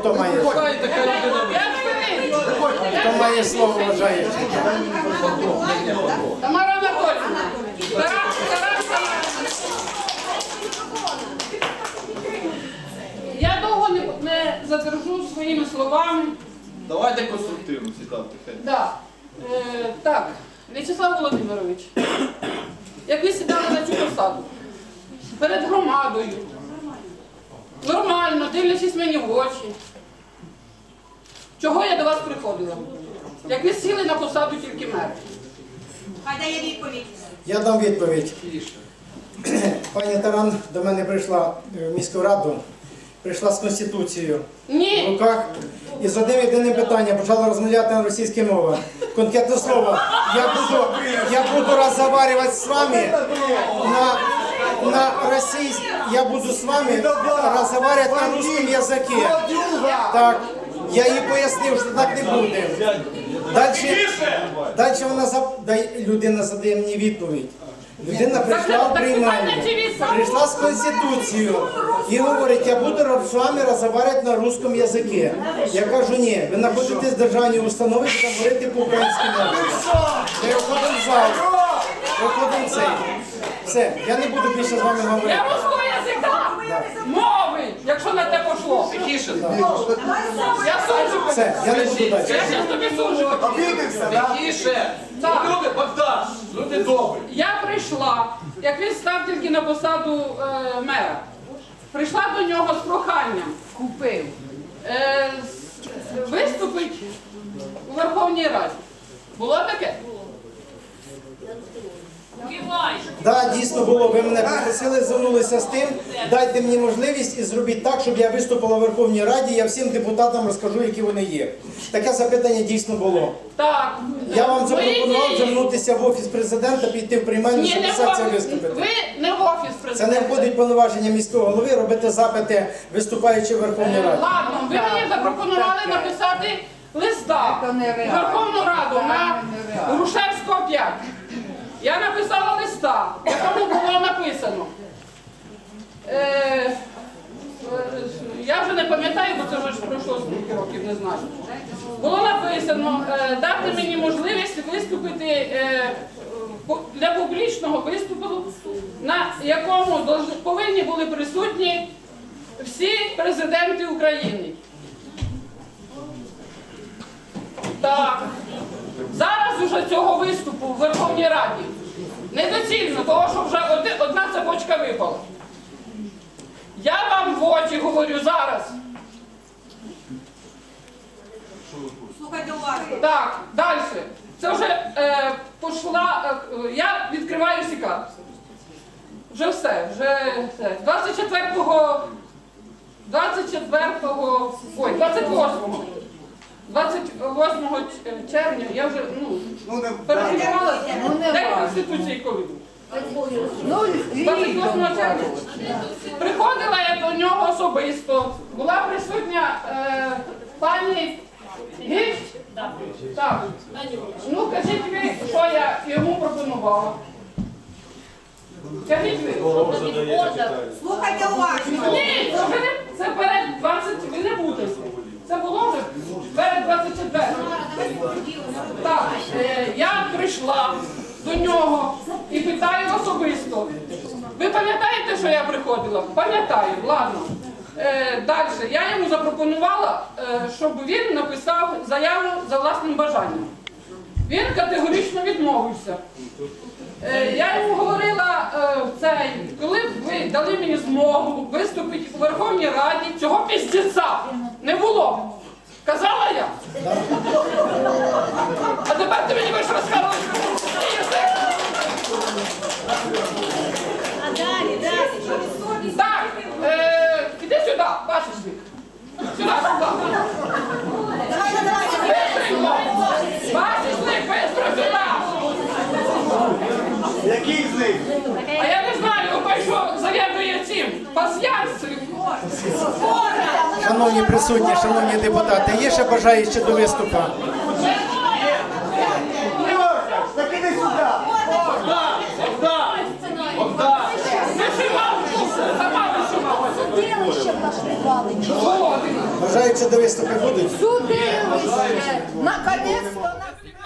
хто має? Хто має слово вважає? Тамара Анатольевна. Тарас, Тарас, Тарас. Я довго не, не задержу своїми словами. Давайте конструктивно сідати. Да. Е, так, В'ячеслав Володимирович, як ви сідали на цю посаду перед громадою, нормально, дивлячись мені в очі, чого я до вас приходила? Як ви сіли на посаду тільки мер? Хай дає відповідь. Я дам відповідь. Пані Таран до мене прийшла в міську раду, прийшла з Конституцією в руках і з одним єдиним питанням почала розмовляти на російській мові. Конкретне слово, я буду, я буду разговаривать с вами на, на российском, я буду с вами разговаривать на русском языке. Так, я їй пояснив, що так не буде. Далі, далі вона зап- дай- людина задає мені відповідь. Людина прийшла в приймальню, прийшла з Конституцією і говорить, я буду з вами розмовляти на русском язикі. Я кажу, ні, ви знаходитесь в державній установі, де говорити по-українськи мові. Я виходимо в зал, виходимо в цей. Все, я не буду більше з вами говорити. я язика, мови, якщо на те пошло. Тихіше. Я суджу. Все, я не буду Я зараз тобі суджу. Тихіше. Так. Люди, Богдан, люди добрі. Я прийшла, як він став тільки на посаду е, мера. Прийшла до нього з проханням. Купив. Е, з- виступить у Верховній Раді. Було таке? Так, дійсно було. Ви мене попросили, звернулися з тим. Дайте мені можливість і зробіть так, щоб я виступила в Верховній Раді. Я всім депутатам розкажу, які вони є. Таке запитання дійсно було. Так. Я вам запропонував звернутися в офіс президента, піти в приймальню, щоб все це виступити. Ви не в офіс Це не входить повноваження міського голови робити запити, виступаючи в Верховній Раді. Ладно, ви мені запропонували написати листа в Верховну Раду на Грушевського 5. Я написала листа, в якому було написано. Е, е, я вже не пам'ятаю, бо це вже пройшло скільки років, не знаю. Було написано е, дати мені можливість виступити е, для публічного виступу, на якому повинні були присутні всі президенти України. Так. Зараз уже цього виступу Верховній Раді недоцільно, того що вже одна цепочка випала. Я вам в очі говорю зараз. Слухайте уважно. Так, далі. Це вже е, пішла. Е, я відкриваю сікар. Вже все, вже все. 24-го. 24-го. Ой, 28-го. 28 ч- червня я вже ну, переживала День Конституції коли був. 28 червня. Приходила я до нього особисто. Була присутня е, пані Гість. Так. Ну, кажіть ви, що я йому пропонувала. Кажіть ви. Слухайте уважно. Ні, не- це перед 20, ви не будете. Це було вже перед 24. Так, е, я прийшла до нього і питаю особисто. Ви пам'ятаєте, що я приходила? Пам'ятаю, ладно. Е, Далі. Я йому запропонувала, е, щоб він написав заяву за власним бажанням. Він категорично відмовився. Я йому говорила, цей, коли б ви дали мені змогу виступити у Верховній Раді, цього піздеця не було. Казала я. А тепер ти мені будеш розказувати, що це язик. А далі, далі. Так, е, іди сюди, пасічник. Сюди, сюди. Давайте, давайте. Бистренько. Пасічник, бистро сюди. Який з них? А я не знаю, той, що завідує цим, пасьянцем. Шановні присутні, шановні депутати, є ще бажаючі до виступу? Бажаючи до виступи будуть? Судилище. Наконец-то на